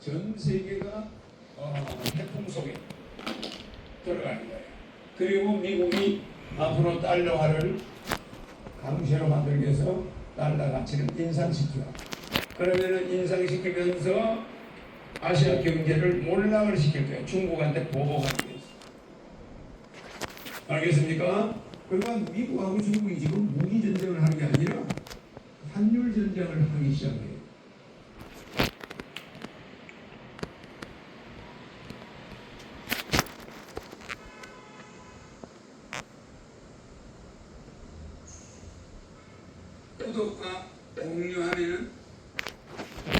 전 세계가 어, 태풍 속에 들어가는 거예요. 그리고 미국이 앞으로 달러화를 강세로 만들기 위해서 달러 가치를 인상시켜. 그러면은 인상시키면서 아시아 경제를 몰락을 시킬 거예요. 중국한테 보복하기 위해서. 알겠습니까? 그러니까 미국하고 중국이 지금 무기 전쟁을 하는 게 아니라 환율 전쟁을 하기 시작해요. 구독과 공유하면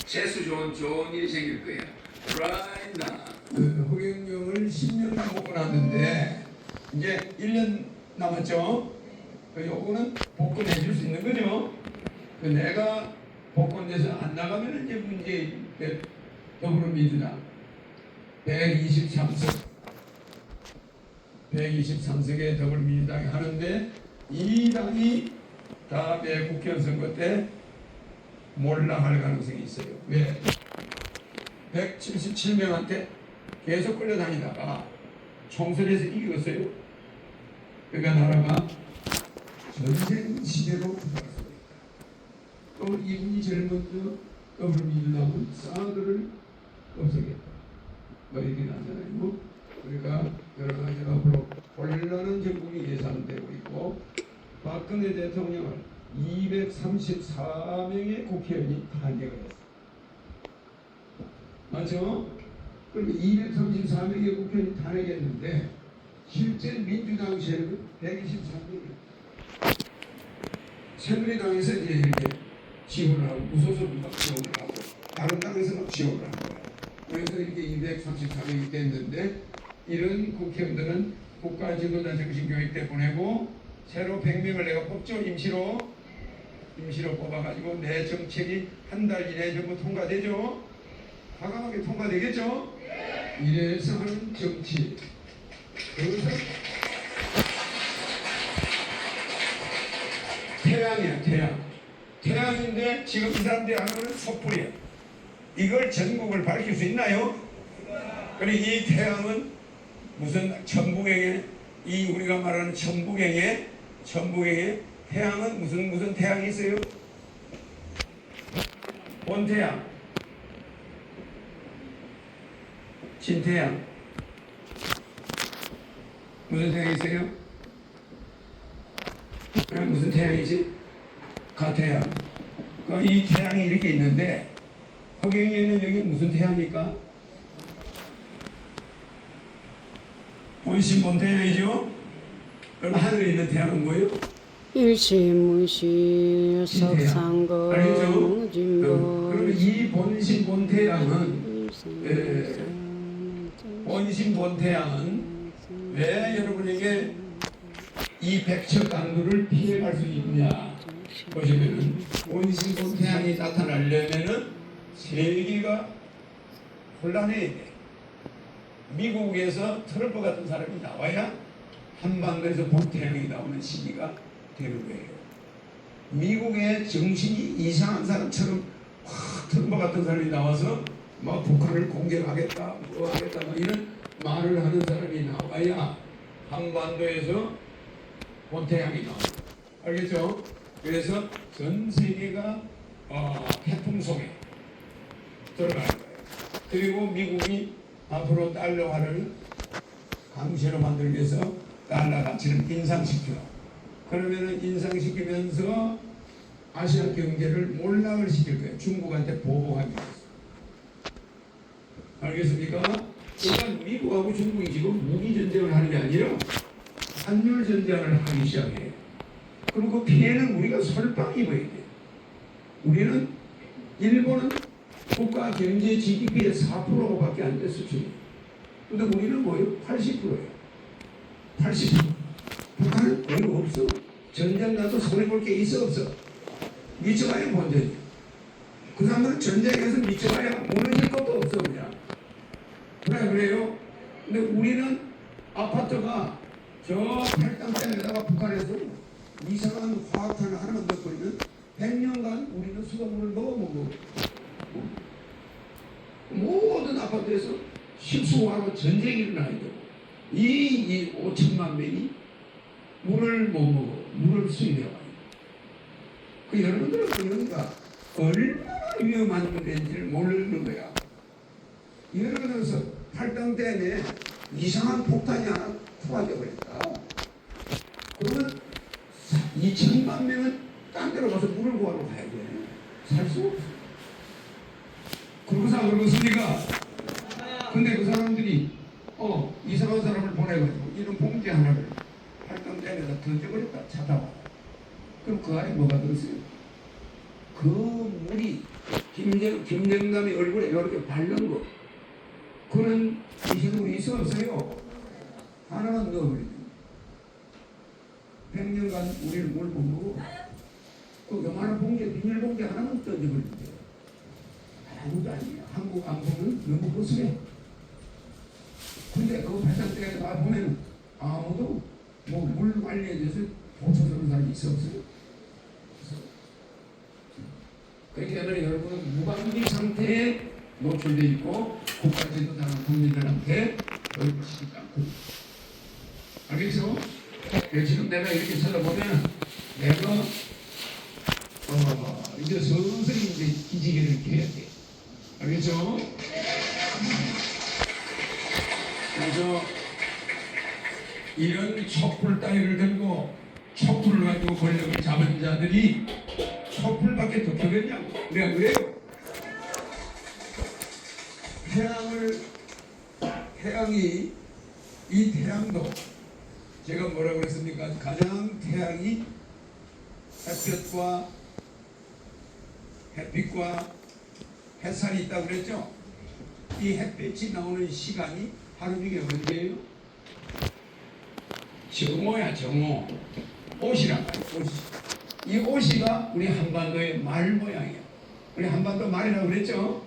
재수 좋은 좋은 일이 생길 거예요. Right now. 그 허경영을 10년간 먹고 났는데 이제 1년 남았죠. 그 요거는 복권해 줄 수 있는 거죠. 그 내가 복권돼서 안 나가면 이제 문제 그 더불어민주당 123석 123석의 더불어민주당이 하는데 이 당이 다음에 국회의원 선거 때 몰락할 가능성이 있어요. 왜? 177명한테 계속 끌려다니다가 총선에서 이겼어요. 그러니까 나라가 전쟁 시대로 들어갔습니다. 또 이분이 먼저 더불어민주당은 사드를 없애겠다. 뭐 이렇게 나잖아요. 뭐 우리가 여러 가지 앞으로 혼란한 정국이 예상되고 있고 박근혜 대통령을 234명의 국회의원이 탄핵을 했습니다. 맞죠? 그럼 234명의 국회의원이 탄핵했는데 실제 민주당 세력은 123명이에요. 새누리당에서 이제 이렇게 지원을 하고 무소속은 막 지원을 하고 다른 당에서 막 지원을 거예요. 그래서 이렇게 234명이 됐는데 이런 국회의원들은 국가지도자 정신교육 때 보내고 새로 100명을 내가 뽑죠 임시로. 임시로 뽑아가지고 내 정책이 한 달 이내에 전부 통과되죠? 과감하게 통과되겠죠? 이래서 하는 정치. 그것은 태양이야 태양. 태양인데 지금 이 사람들이 하는 거는 촛불이야. 이걸 전국을 밝힐 수 있나요? 그리고 이 태양은 무슨 천부경에 이 우리가 말하는 천부경에 천부경에 태양은 무슨 무슨 태양이 있어요? 본태양, 진태양 무슨 태양이 있어요? 아, 무슨 태양이지? 가태양. 그이 태양이 이렇게 있는데 허경에는 여기 무슨 태양입니까? 본신 본태양이죠? 그럼 하늘에 있는 태양은 뭐예요? 일시무시 알겠죠? 석상거 그럼, 진보 그러면 이 본신 본태양은 예, 본신 본태양은 왜 여러분에게 이 백척 강도를 피해갈 수 있냐 보시면은 본신 본태양이 나타나려면은 세계가 혼란해야 돼. 미국에서 트럼프 같은 사람이 나와야 한반도에서 본태양이 나오는 시기가 되는 거예요. 미국의 정신이 이상한 사람처럼 확 트럼프 같은 사람이 나와서 막 북한을 공격하겠다, 뭐 하겠다, 뭐 이런 말을 하는 사람이 나와야 한반도에서 본태양이 나와요. 알겠죠? 그래서 전 세계가 어, 태풍 속에 들어가는 거예요. 그리고 미국이 앞으로 달러화를 강세로 만들기 위해서 달러 가치를 인상시켜. 그러면은 인상시키면서 아시아 경제를 몰락을 시킬 거예요. 중국한테 보복하기 위해서. 알겠습니까? 그러니까 미국하고 중국이 지금 무기 전쟁을 하는 게 아니라 환율 전쟁을 하기 시작해요. 그리고 그 피해는 우리가 설빵 입어야 돼. 우리는 일본은 국가 경제 GDP의 4%밖에 안 됐어 지금. 근데 우리는 뭐예요? 80%예요. 80%. 북한은 별거 없어. 전쟁 나도 손해 볼 게 있어 없어. 미쳐봐야 본전이야. 그 사람들은 전쟁에서 미쳐봐야 무너질 것도 없어 그냥. 그래 그래요. 근데 우리는 아파트가 저 팔당댐에다가 북한에서 이상한 화학탄을 하나만 넣어버리면 100년간 우리는 수돗물을 넣어 먹어. 뭐 아파트에서 식수하고 전쟁이 일어나야 되고 이, 이 5천만 명이 물을 못 먹어 물을 수입해 와요. 그 여러분들은 그러니까 얼마나 위험한 문제인지를 모르는 거야. 예를 들어서 팔당 댐에 이상한 폭탄이 하나 투하되어 버렸다. 그러면 2천만 명은 딴 데로 가서 물을 구하러 가야 돼. 살수 없어. 그러고서 안 그러겠습니까? 근데 그 사람들이 어 이상한 사람을 보내가지고 이런 봉지 하나를 팔당 댐에다 던져버렸다 찾아와. 그럼 그 안에 뭐가 들었어요? 그 물이 김정, 김정남의 얼굴에 이렇게 바른 거 그런 이식물이 있어 없어요? 하나만 넣어버리죠. 100년간 우리를 물못 먹어. 그 요만한 봉지 하나만 던져버리죠. 아무도 아니에요. 한국 안보면 너무 거슬해. 근데 그 발상대에 가보면 아무도 뭐 물 관리에 대해서 고쳐주는 사람이? 없어. 그렇기 때문에 여러분은 무방비 상태에 노출되어 있고 국가제도 다른 국민들한테 싶지 않고 알겠죠? 예, 지금 내가 이렇게 쳐다보면 내가 어, 이제 서서히 이제 기지개를 해야 돼. 알겠죠? 이런 촛불 따위를 들고 촛불을 가지고 권력을 잡은 자들이 촛불밖에 더 크겠냐고. 내가 그래요. 태양을 태양이 이 태양도 제가 뭐라 그랬습니까? 가장 태양이 햇볕과 햇빛과 햇살이 있다고 그랬죠? 이 햇빛이 나오는 시간이 하루 중에 언제예요? 정오야 정오 옷이란 말이야 옷이 이 옷이가 우리 한반도의 말 모양이야 우리 한반도 말이라고 그랬죠?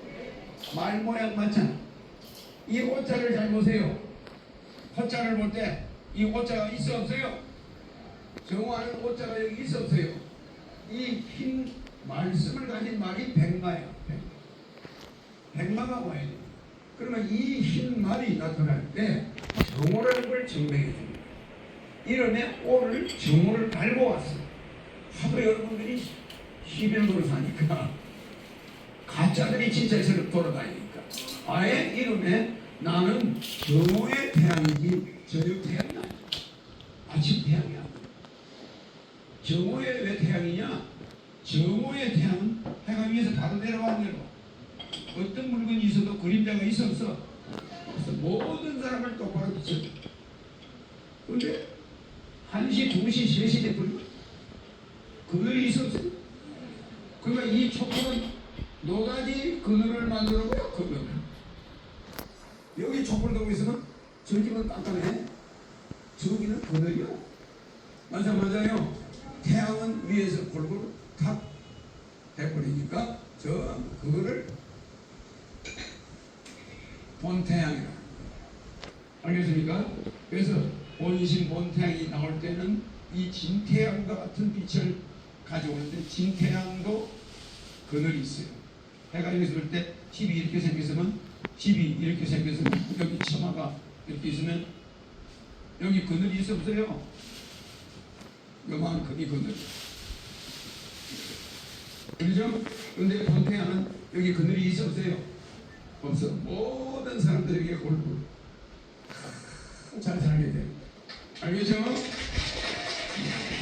말 모양 맞잖아 이 옷자를 잘 보세요 호자를 볼 때 이 옷자가 있어 없어요? 정오하는 옷자가 여기 있어 없어요? 이 흰 말씀을 가진 말이 백마야 백마. 백마가 와야 돼 그러면 이 흰 말이 나타날 때 정오라는 걸 증명해 줍니다 이름에 오를 정오를 달고 왔어. 하도 여러분들이 희병으로 사니까 가짜들이 진짜에서 돌아다니니까 아예 이름에 나는 정오의 태양이지 저녁 태양이 아니야. 아침 태양이 아니야. 정오의 왜 태양이냐? 정오의 태양은 해가 위에서 바로 내려와는 대로 어떤 물건이 있어도 그림자가 있어 없어? 없어. 모든 사람을 똑바로 비춰. 근데 1시, 2시, 3시 돼버리고 그늘이 있었어요. 그러니까 이 촛불은 노가지 그늘을 만들어고요. 그늘. 여기 촛불 들고 있으면 저 집은 깜깜해. 저기는 그늘이요. 맞아 맞아요. 태양은 위에서 골고루 탁 해버리니까 저 그거를 본태양이라. 알겠습니까? 그래서 본신 본태양이 나올 때는 이 진태양과 같은 빛을 가져오는데 진태양도 그늘이 있어요. 해가 이렇게 있을 때 집이 이렇게 생겼으면 집이 이렇게 생겼으면 여기 처마가 이렇게 있으면 여기 그늘이 있어 없어요? 요만큼 이 그늘. 그렇죠? 근데 본태양은 여기 그늘이 있어 없어요? 없어. 모든 사람들에게 골고루 잘 살게 돼. Are you sure?